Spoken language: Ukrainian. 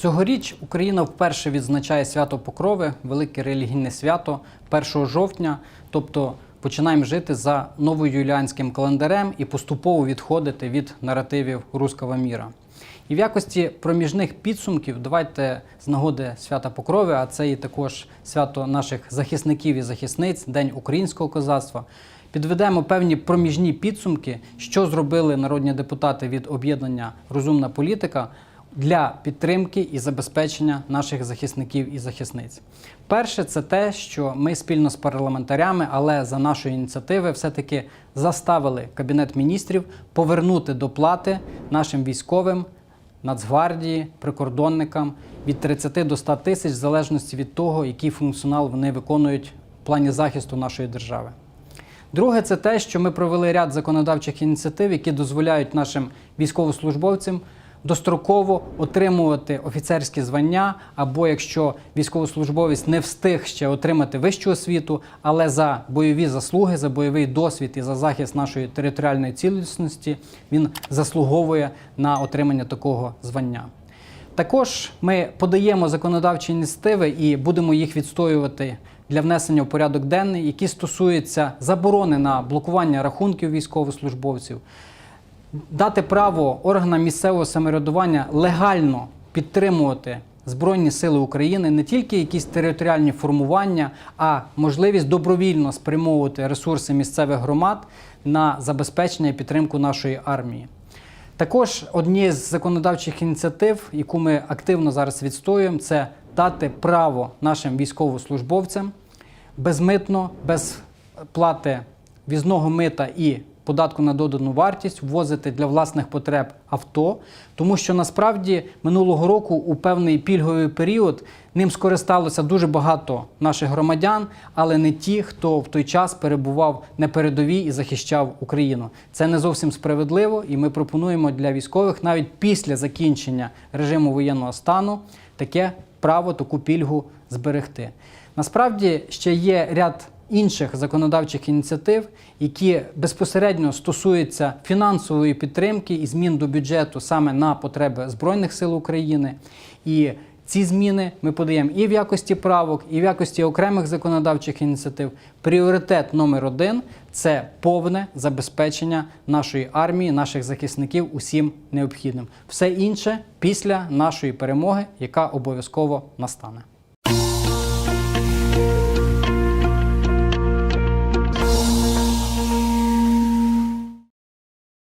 Цьогоріч Україна вперше відзначає свято Покрови, велике релігійне свято 1 жовтня. Тобто починаємо жити за новоюліанським календарем і поступово відходити від наративів руського міра. І в якості проміжних підсумків давайте з нагоди свята Покрови, а це і також свято наших захисників і захисниць, День українського козацтва. Підведемо певні проміжні підсумки, що зробили народні депутати від об'єднання Розумна політика для підтримки і забезпечення наших захисників і захисниць. Перше, це те, що ми спільно з парламентарями, але за нашої ініціативи, все-таки заставили Кабінет міністрів повернути доплати нашим військовим. Нацгвардії, прикордонникам від 30 до 100 тисяч, в залежності від того, який функціонал вони виконують в плані захисту нашої держави. Друге, це те, що ми провели ряд законодавчих ініціатив, які дозволяють нашим військовослужбовцям достроково отримувати офіцерські звання, або якщо військовослужбовець не встиг ще отримати вищу освіту, але за бойові заслуги, за бойовий досвід і за захист нашої територіальної цілісності він заслуговує на отримання такого звання. Також ми подаємо законодавчі ініціативи і будемо їх відстоювати для внесення в порядок денний, які стосуються заборони на блокування рахунків військовослужбовців, дати право органам місцевого самоврядування легально підтримувати Збройні Сили України не тільки якісь територіальні формування, а можливість добровільно спрямовувати ресурси місцевих громад на забезпечення і підтримку нашої армії. Також однією з законодавчих ініціатив, яку ми активно зараз відстоюємо, це дати право нашим військовослужбовцям безмитно, без плати візного мита і податку на додану вартість ввозити для власних потреб авто, тому що насправді минулого року у певний пільговий період ним скористалося дуже багато наших громадян, але не ті, хто в той час перебував на передовій і захищав Україну. Це не зовсім справедливо, і ми пропонуємо для військових навіть після закінчення режиму воєнного стану таке право, таку пільгу зберегти. Насправді ще є ряд інших законодавчих ініціатив, які безпосередньо стосуються фінансової підтримки і змін до бюджету саме на потреби Збройних сил України. І ці зміни ми подаємо і в якості правок, і в якості окремих законодавчих ініціатив. Пріоритет номер один це повне забезпечення нашої армії, наших захисників усім необхідним. Все інше після нашої перемоги, яка обов'язково настане.